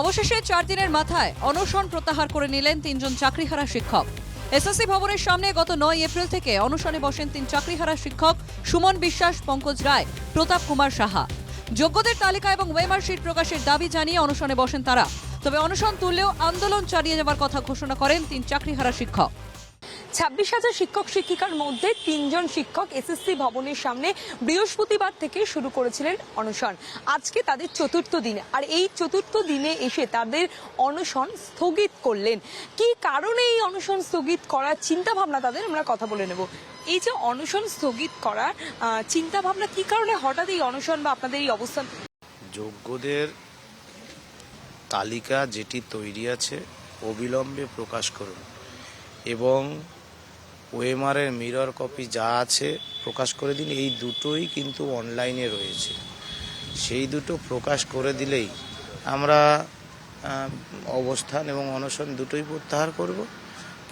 অবশেষে চার দিনের মাথায় অনশন প্রত্যাহার করে নিলেন তিনজন চাকরিহারা শিক্ষক। এসএসসি ভবনের সামনে গত নয় এপ্রিল থেকে অনশনে বসেন তিন চাকরিহারা শিক্ষক সুমন বিশ্বাস, পঙ্কজ রায়, প্রতাপ কুমার সাহা। যোগ্যদের তালিকা এবং ওয়েমার শিট প্রকাশের দাবি জানিয়ে অনশনে বসেন তারা। তবে অনশন তুললেও আন্দোলন চালিয়ে যাওয়ার কথা ঘোষণা করেন তিন চাকরিহারা শিক্ষক। ছাব্বিশ হাজার শিক্ষক, শিক্ষিকার মধ্যে তিনজন শিক্ষক এসএসসি ভবনের সামনে বৃহস্পতিবার থেকে শুরু করেছিলেন অনশন। আজকে তাদের চতুর্থ দিন। আর এই চতুর্থ দিনে এসে তাদের অনশন স্থগিত করলেন। কি কারণে এই অনশন স্থগিত করার চিন্তা ভাবনা তাদের? আমরা কথা বলে নেব। এই যে অনশন স্থগিত করার চিন্তা ভাবনা কি কারণে হঠাৎ এই অনশন বা আপনাদের এই অবস্থান? যোগ্যদের তালিকা যেটি তৈরি আছে, অবিলম্বে প্রকাশ করুন। এবং ওএমআরের মিরর কপি যা আছে প্রকাশ করে দিন, এই দুটোই কিন্তু অনলাইনে রয়েছে। সেই দুটো প্রকাশ করে দিলেই আমরা অবস্থান এবং অনশন দুটোই প্রত্যাহার করব।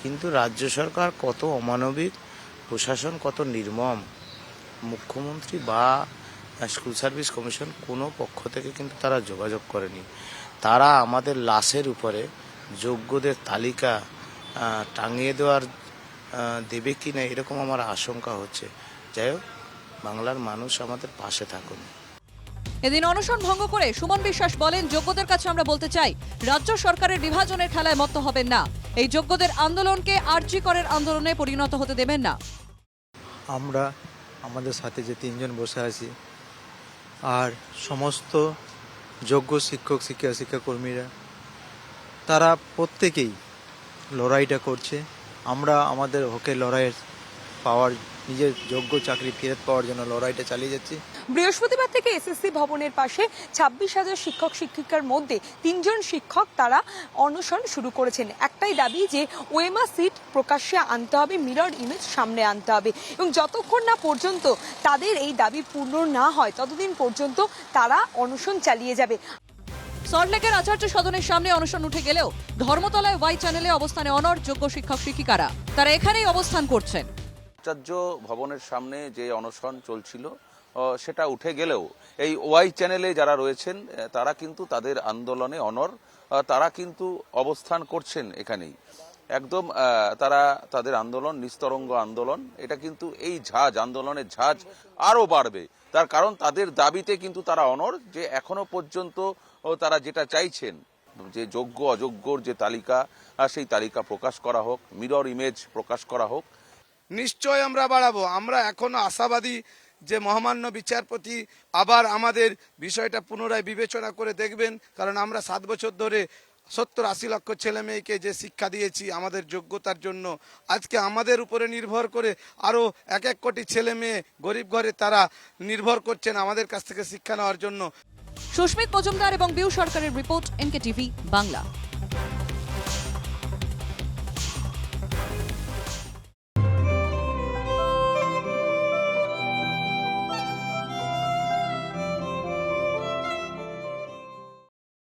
কিন্তু রাজ্য সরকার কত অমানবিক, প্রশাসন কত নির্মম, মুখ্যমন্ত্রী বা স্কুল সার্ভিস কমিশন কোনো পক্ষ থেকে কিন্তু তারা যোগাযোগ করেনি। তারা আমাদের লাশের উপরে যোগ্যদের তালিকা টাঙিয়ে দেওয়ার দেবে কি না এরকম আমার আশঙ্কা হচ্ছে। যাই হোক বাংলার মানুষ আমাদের পাশে থাকুন। এদিন অনশন ভঙ্গ করে সুমন বিশ্বাস বলেন যোগ্যদের কাছে আমরা বলতে চাই রাজ্য সরকারের বিভাজনের খেলায় মত্ত হবেন না। এই যোগ্যদের আন্দোলনকে আরজি করের আন্দোলনে পরিণত হতে দেবেন না। আমরা আমাদের সাথে যে তিনজন বসে আছি আর সমস্ত যোগ্য শিক্ষক শিক্ষা শিক্ষাকর্মীরা তারা প্রত্যেকেই লড়াইটা করছে। আমরা আমাদের হকে লড়াইয়ের পাওয়ার, নিজের যোগ্য চাকরি ফেরত পাওয়ার জন্য লড়াইটা চালিয়ে যাচ্ছি। বৃহস্পতিবার থেকে এসএসসি ভবনের পাশে ছাব্বিশ হাজার শিক্ষক, শিক্ষিকার মধ্যে তিনজন শিক্ষক তারা অনশন শুরু করেছেন। একটাই দাবি যে ওয়েমা সিট প্রকাশ্যে আনতে হবে, মিরর ইমেজ সামনে আনতে হবে। এবং যতক্ষণ না পর্যন্ত তাদের এই দাবি পূর্ণ না হয়, ততদিন পর্যন্ত তারা অনশন চালিয়ে যাবে। সল্টলেকের আচার্য সদনের সামনে অনশন উঠে গেলেও ধর্মতলায় ওয়াই চ্যানেলে অবস্থানে অনর যোগ্য শিক্ষক শিক্ষিকারা। তারা এখানেই অবস্থান করছেন। আচার্য ভবনের সামনে যে অনশন চলছিল সেটা উঠে গেলেও এই ওয়াই চ্যানেলে যারা রয়েছেন তারা কিন্তু তাদের আন্দোলনে অনর তারা কিন্তু অবস্থান করছেন এখানেই। একদম তারা তাদের আন্দোলন, নিস্তরঙ্গ আন্দোলন, এটা কিন্তু এই ঝাঁজ, আন্দোলনের ঝাঁজ আরও বাড়বে। তার কারণ তাদের দাবিতে কিন্তু তারা অনর যে এখনও পর্যন্ত তারা যেটা চাইছেন, যে যোগ্য, অযোগ্যর যে তালিকা সেই তালিকা প্রকাশ করা হোক, মিরর ইমেজ প্রকাশ করা হোক। নিশ্চয় আমরা বাড়াবো। আমরা এখনও আশাবাদী যে মহামান্য বিচারপতি আবার আমাদের বিষয়টা পুনরায় বিবেচনা করে দেখবেন, কারণ আমরা সাত বছর ধরে সত্তর আশি লক্ষ ছেলে মেয়েকে যে শিক্ষা দিয়েছি আমাদের যোগ্যতার জন্য, আজকে আমাদের উপরে নির্ভর করে আরও এক এক কোটি ছেলে মেয়ে গরিব ঘরে তারা নির্ভর করছেন আমাদের কাছ থেকে শিক্ষা নেওয়ার জন্য। সুস্মিত মজুমদার এবং বিউ সরকারের রিপোর্ট এনকে টিভি বাংলা।